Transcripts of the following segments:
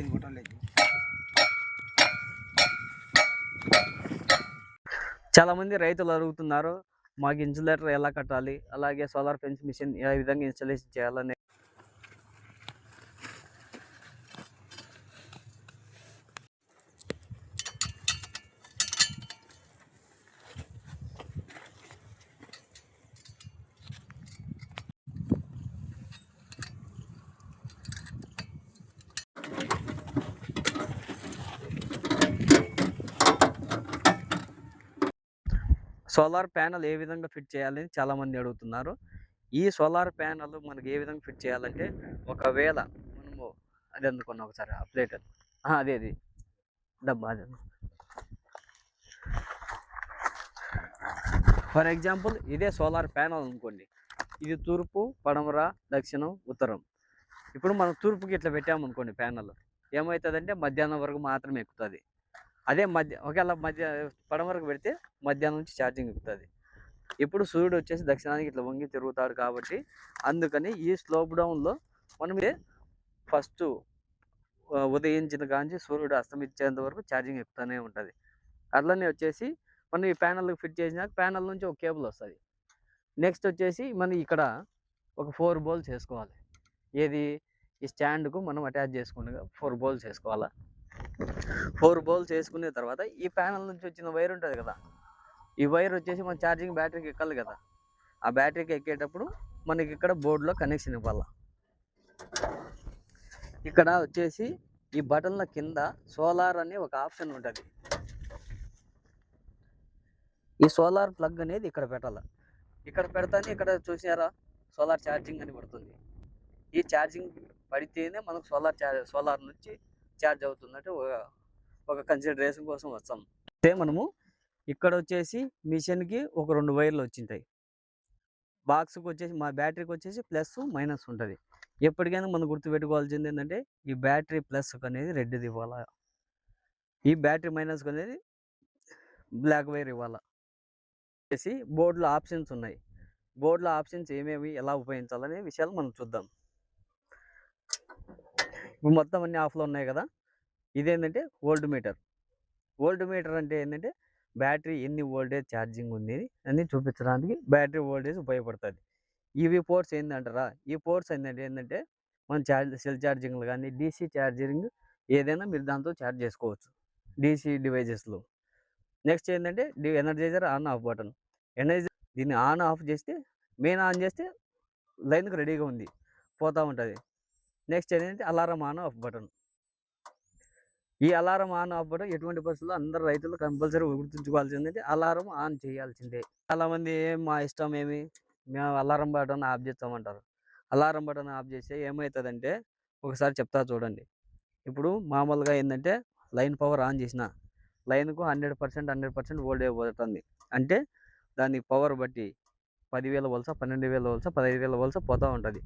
ఇది చాలా మంది రైతులు అడుగుతున్నారు మాకు ఇన్సులేటర్ ఎలా కట్టాలి? అలాగే సోలార్ ఫెన్స్ మిషన్ ఏ విధంగా ఇన్స్టాలేషన్ చేయాలని సోలార్ ప్యానల్ ఏ విధంగా ఫిట్ చేయాలని చాలామంది అడుగుతున్నారు. ఈ సోలార్ ప్యానల్ మనకి ఏ విధంగా ఫిట్ చేయాలంటే ఒకవేళ మనము అది అందుకున్నాం ఒకసారి ఆ ప్లేట్ అది. అదే అది. డబ్బా అది. ఫర్ ఎగ్జాంపుల్ ఇదే సోలార్ ప్యానల్ అనుకోండి. ఇది తూర్పు పడమర దక్షిణం ఉత్తరం. ఇప్పుడు మనం తూర్పుకి ఇట్లా పెట్టామనుకోండి ప్యానల్. ఏమవుతుందంటే మధ్యాహ్నం వరకు మాత్రమే ఎక్కుతుంది. అదే మధ్య ఒకవేళ మధ్య పడమరకు పెడితే మధ్యాహ్నం నుంచి ఛార్జింగ్ ఎక్కుతుంది ఇప్పుడు సూర్యుడు వచ్చేసి దక్షిణానికి ఇట్లా వంగి తిరుగుతాడు కాబట్టి అందుకని ఈ స్లోప్ డౌన్లో మనం ఫస్ట్ ఉదయించిన కాంచి సూర్యుడు అస్తమించేంత వరకు ఛార్జింగ్ ఎక్కుతూనే ఉంటుంది. అట్లనే వచ్చేసి మనం ఈ ప్యానల్కి ఫిట్ చేసినాక ప్యానల్ నుంచి ఒక కేబుల్ వస్తుంది. నెక్స్ట్ వచ్చేసి మనం ఇక్కడ ఒక ఫోర్ బోల్స్ వేసుకోవాలి. ఏది? ఈ స్టాండ్కు మనం అటాచ్ చేసుకుండగా ఫోర్ బోల్స్ వేసుకోవాలా? ఫోర్ బౌల్స్ వేసుకునే తర్వాత ఈ ప్యానల్ నుంచి వచ్చిన వైర్ ఉంటుంది కదా ఈ వైర్ వచ్చేసి మన ఛార్జింగ్ బ్యాటరీకి ఎక్కాలి కదా. ఆ బ్యాటరీకి ఎక్కేటప్పుడు మనకి ఇక్కడ బోర్డులో కనెక్షన్ ఇవ్వాలి. ఇక్కడ వచ్చేసి ఈ బటన్ల కింద సోలార్ అనే ఒక ఆప్షన్ ఉంటుంది. ఈ సోలార్ ప్లగ్ అనేది ఇక్కడ పెట్టాలి. ఇక్కడ పెడతానే ఇక్కడ చూసారా సోలార్ ఛార్జింగ్ అని పడుతుంది. ఈ ఛార్జింగ్ పడితేనే మనకు సోలార్ ఛార్జ్ సోలార్ నుంచి ఛార్జ్ అవుతుందంటే ఒక ఒక కన్సిడరేషన్ కోసం వస్తాం. అంటే మనము ఇక్కడ వచ్చేసి మిషన్కి ఒక రెండు వైర్లు వచ్చింటాయి. బాక్స్కి వచ్చేసి మా బ్యాటరీకి వచ్చేసి ప్లస్ మైనస్ ఉంటుంది. ఎప్పటికైనా మనం గుర్తుపెట్టుకోవాల్సింది ఏంటంటే ఈ బ్యాటరీ ప్లస్ అనేది రెడ్ది ఇవ్వాలా. ఈ బ్యాటరీ మైనస్ అనేది బ్లాక్ వైర్ ఇవ్వాలా. చేసి బోర్డులో ఆప్షన్స్ ఉన్నాయి. బోర్డులో ఆప్షన్స్ ఏమేమి ఎలా ఉపయోగించాలనే విషయాలు మనం చూద్దాం. ఇప్పుడు మొత్తం అన్నీ ఆఫ్లో ఉన్నాయి కదా! ఇదేంటంటే ఓల్డ్ మీటర్. ఓల్డ్ మీటర్ అంటే ఏంటంటే బ్యాటరీ ఎన్ని ఓల్డేజ్ ఛార్జింగ్ ఉంది అని చూపించడానికి బ్యాటరీ ఓల్టేజ్ ఉపయోగపడుతుంది. ఇవి పోర్ట్స్ ఏంటంటారా ఈ పోర్ట్స్ ఏంటంటే ఏంటంటే మన ఛార్జ్ సెల్ ఛార్జింగ్లు కానీ డీసీ ఛార్జింగ్ ఏదైనా మీరు దాంతో ఛార్జ్ చేసుకోవచ్చు. డీసీ డివైజెస్లో. నెక్స్ట్ ఏంటంటే the energizer on off button. Energizer దీన్ని ఆన్ ఆఫ్ చేస్తే మెయిన్ ఆన్ చేస్తే లైన్కి రెడీగా ఉంది. పోతూ ఉంటుంది. నెక్స్ట్ ఏంటంటే అలారం ఆన్ ఆఫ్ బటన్. ఈ అలారం ఆన్ ఆఫ్ బటన్ ఎటువంటి పరిస్థితుల్లో అందరు రైతులు కంపల్సరీ గుర్తుంచుకోవాల్సింది అలారం ఆన్ చేయాల్సిందే. చాలామంది ఏం మా ఇష్టం ఏమి? మేము అలారం బటన్ ఆఫ్ చేస్తామంటారు. అలారం బటన్ ఆఫ్ చేస్తే ఏమవుతుందంటే ఒకసారి చెప్తా చూడండి. ఇప్పుడు మామూలుగా ఏంటంటే లైన్ పవర్ ఆన్ చేసిన లైన్కు hundred percent hundred percent voltage పోతుంది. అంటే దాని పవర్ బట్టి పదివేల వలస పన్నెండు వేల వలస పదహైదు వేల వలస పోతూ ఉంటుంది.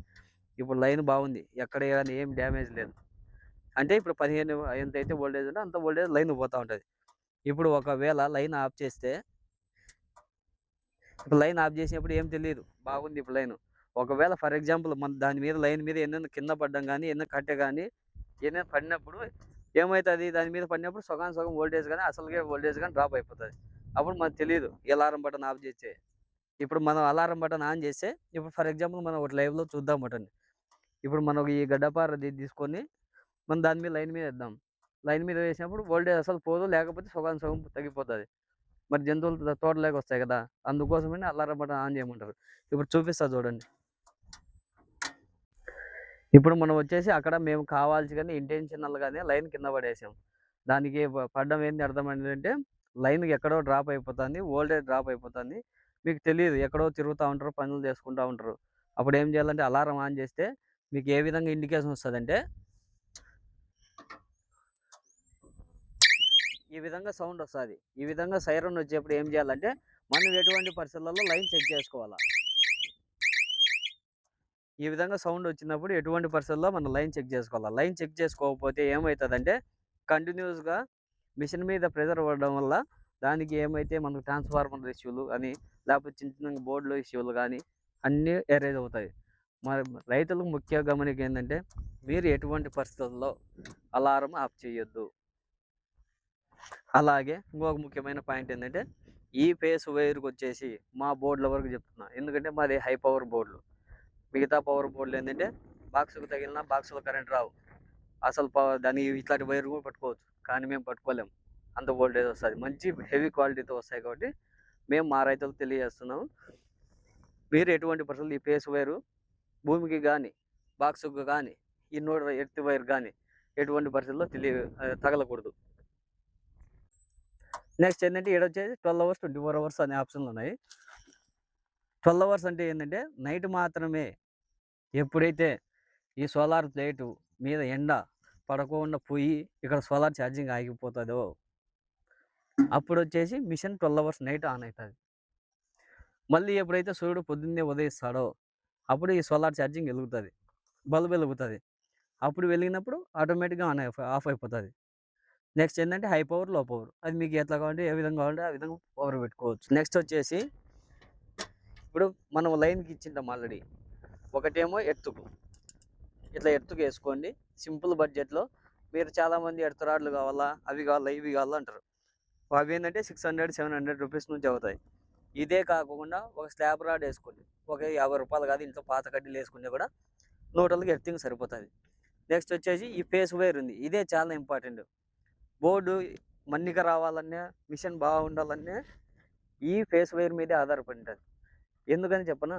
ఇప్పుడు లైన్ బాగుంది. ఎక్కడ కానీ ఏం డ్యామేజ్ లేదు. అంటే ఇప్పుడు పదిహేను ఎంత అయితే ఓల్డేజ్ ఉంటే అంత వోల్టేజ్ లైన్ పోతూ ఉంటుంది. ఇప్పుడు ఒకవేళ లైన్ ఆఫ్ చేస్తే ఇప్పుడు లైన్ ఆఫ్ చేసినప్పుడు ఏం తెలియదు బాగుంది ఇప్పుడు లైన్. ఒకవేళ ఫర్ ఎగ్జాంపుల్ మన దాని మీద లైన్ మీద ఎన్నెన్న కింద పడ్డం కానీ ఎన్నో కట్టె కానీ ఎన్నో పడినప్పుడు ఏమవుతుంది దాని మీద పడినప్పుడు సగం సగం ఓల్టేజ్ కానీ అసలుగా ఓల్టేజ్ కానీ డ్రాప్ అయిపోతుంది. అప్పుడు మనకు తెలియదు అలారం బటన్ ఆఫ్ చేస్తే. ఇప్పుడు మనం అలారం బటన్ ఆన్ చేస్తే ఇప్పుడు ఫర్ ఎగ్జాంపుల్ మనం ఒకటి లైవ్లో చూద్దాం బటన్ ఇప్పుడు మనం ఈ గడ్డపార తీసుకొని మనం దాని మీద లైన్ మీద వేద్దాం. లైన్ మీద వేసినప్పుడు వోల్టేజ్ అసలు పోదు లేకపోతే సగం సగం తగ్గిపోతుంది. మరి జంతువులు తోటలోకి వస్తాయి కదా అందుకోసమని అలారం బటన్ ఆన్ చేయమంటారు. ఇప్పుడు చూపిస్తా చూడండి. ఇప్పుడు మనం వచ్చేసి అక్కడ మేము కావాల్సి కానీ ఇంటెన్షనల్గానే లైన్ కింద పడేసాం. దానికి పడ్డం ఏంటి అర్థం ఏంటంటే లైన్ ఎక్కడో డ్రాప్ అయిపోతుంది వోల్టేజ్ డ్రాప్ అయిపోతుంది. మీకు తెలియదు ఎక్కడో తిరుగుతూ ఉంటారు పనులు చేసుకుంటూ ఉంటారు. అప్పుడు ఏం చేయాలంటే అలారం ఆన్ చేస్తే మీకు ఏ విధంగా ఇండికేషన్ వస్తుందంటే ఈ విధంగా సౌండ్ వస్తుంది. ఈ విధంగా సైరన్ వచ్చేప్పుడు ఏం చేయాలంటే మనం ఎటువంటి పరిస్థితులలో లైన్ చెక్ చేసుకోవాలా? ఈ విధంగా సౌండ్ వచ్చినప్పుడు ఎటువంటి పరిస్థితుల్లో మనం లైన్ చెక్ చేసుకోవాలా? లైన్ చెక్ చేసుకోకపోతే ఏమవుతుందంటే కంటిన్యూస్గా మిషన్ మీద ప్రెజర్ పడడం వల్ల దానికి ఏమైతే మనకు ట్రాన్స్ఫార్మర్ ఇష్యూలు కానీ లేకపోతే చిన్న చిన్న బోర్డులో ఇష్యూలు కానీ అన్నీ ఎరేజ్ అవుతాయి. మరి రైతులకు ముఖ్య గమనిక ఏంటంటే మీరు ఎటువంటి పరిస్థితుల్లో అలారం ఆఫ్ చేయొద్దు. అలాగే ఇంకొక ముఖ్యమైన పాయింట్ ఏంటంటే ఈ ఫేస్ వైర్కి వచ్చేసి మా బోర్డుల వరకు చెప్తున్నా. ఎందుకంటే మాది హై పవర్ బోర్డులు మిగతా పవర్ బోర్డులు ఏంటంటే బాక్స్కి తగిలిన బాక్స్లో కరెంట్ రావు. అసలు పవర్ దానికి ఇట్లాంటి వైర్ కూడా పట్టుకోవచ్చు. కానీ మేము పట్టుకోలేము అంత వోల్టేజ్ వస్తుంది. మంచి హెవీ క్వాలిటీతో వస్తాయి కాబట్టి మేము మా రైతులకు తెలియజేస్తున్నాము. మీరు ఎటువంటి పరిస్థితులు ఈ ఫేస్ వైరు భూమికి కానీ బాక్సుకు కానీ ఈ నోడ్ ఎర్త్ వైర్ కానీ ఎటువంటి పరిస్థితుల్లో తెలియ తగలకూడదు. నెక్స్ట్ ఏంటంటే ఇక్కడ వచ్చేసి twelve hours twenty four hours అనే ఆప్షన్లు ఉన్నాయి. ట్వెల్వ్ అవర్స్ అంటే ఏంటంటే నైట్ మాత్రమే ఎప్పుడైతే ఈ సోలార్ ప్లేటు మీద ఎండ పడకుండా పోయి ఇక్కడ సోలార్ ఛార్జింగ్ ఆగిపోతుందో అప్పుడు వచ్చేసి machine twelve hours night on అవుతుంది మళ్ళీ ఎప్పుడైతే సూర్యుడు పొద్దున్నే ఉదయిస్తాడో అప్పుడు ఈ సోలార్ ఛార్జింగ్ వెలుగుతుంది. బల్బ్ వెలుగుతుంది. అప్పుడు వెలిగినప్పుడు ఆటోమేటిక్గా ఆన్ అయిపో ఆఫ్ అయిపోతుంది. నెక్స్ట్ ఏంటంటే హై పవర్లో పవర్. అది మీకు ఎట్లా కావాలంటే ఏ విధంగా కావాలంటే ఆ విధంగా పవర్ పెట్టుకోవచ్చు. నెక్స్ట్ వచ్చేసి ఇప్పుడు మనం లైన్కి ఇచ్చింటాం ఆల్రెడీ. ఒకటేమో ఎత్తుకు. ఇట్లా ఎత్తుకు వేసుకోండి. సింపుల్ బడ్జెట్లో మీరు చాలామంది ఎత్తు రాడ్లు కావాలా అవి కావాలా ఇవి కావాలా అంటారు. అవి ఏంటంటే six hundred seven hundred rupees నుంచి అవుతాయి. ఇదే కాకుండా ఒక స్లాబ్ రాడ్ వేసుకోండి. ఒక యాభై రూపాయలు కాదు ఇంట్లో పాత కడ్డీలు వేసుకుంటే కూడా నూటలకి ఎర్తింగ్ సరిపోతుంది. నెక్స్ట్ వచ్చేసి ఈ ఫేస్ వైర్ ఉంది. ఇదే చాలా ఇంపార్టెంట్. బోర్డు మన్నిక రావాలన్నా మిషన్ బాగుండాలన్నా ఈ ఫేస్ వైర్ మీదే ఆధారపడి ఉంటుంది ఎందుకని చెప్పనా?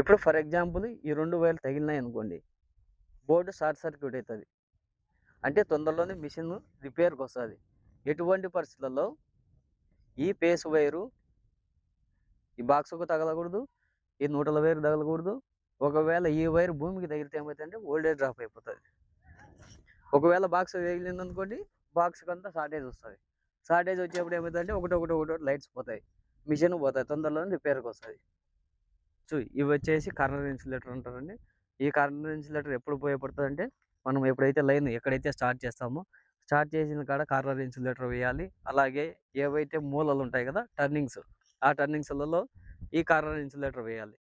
ఇప్పుడు ఫర్ ఎగ్జాంపుల్ ఈ రెండు వైర్లు తగిలినాయి అనుకోండి బోర్డు షార్ట్ సర్క్యూట్ అవుతుంది అంటే తొందరలోనే మిషన్ రిపేర్కి వస్తుంది. ఎటువంటి పరిస్థితులలో ఈ ఫేస్ వైరు ఈ బాక్స్కు తగలకూడదు ఈ నూటల వైరు తగలకూడదు. ఒకవేళ ఈ వైర్ భూమికి తగిలితే ఏమవుతుందంటే ఓల్డేజ్ డ్రాప్ అయిపోతుంది. ఒకవేళ బాక్స్ తగిలింది అనుకోండి బాక్స్కి అంతా షార్టేజ్ వస్తుంది. షార్టేజ్ వచ్చేప్పుడు ఏమవుతుందంటే ఒకటి ఒకటి ఒకటి లైట్స్ పోతాయి. మిషన్ పోతాయి తొందరలోనే రిపేర్కి వస్తుంది. సో ఇవి వచ్చేసి కార్నర్ ఇన్సులేటర్ అంటారండి. ఈ కార్నర్ ఇన్సులేటర్ ఎప్పుడు ఉపయోగపడుతుంది అంటే మనం ఎప్పుడైతే లైన్ ఎక్కడైతే స్టార్ట్ చేస్తామో స్టార్ట్ చేసిన కాడ కార్నర్ ఇన్సులేటర్ వేయాలి. అలాగే ఏవైతే మూలలు ఉంటాయి కదా టర్నింగ్స్ ఆ టర్నింగ్స్లలో ఈ కార్నర్ ఇన్సులేటర్ వేయాలి.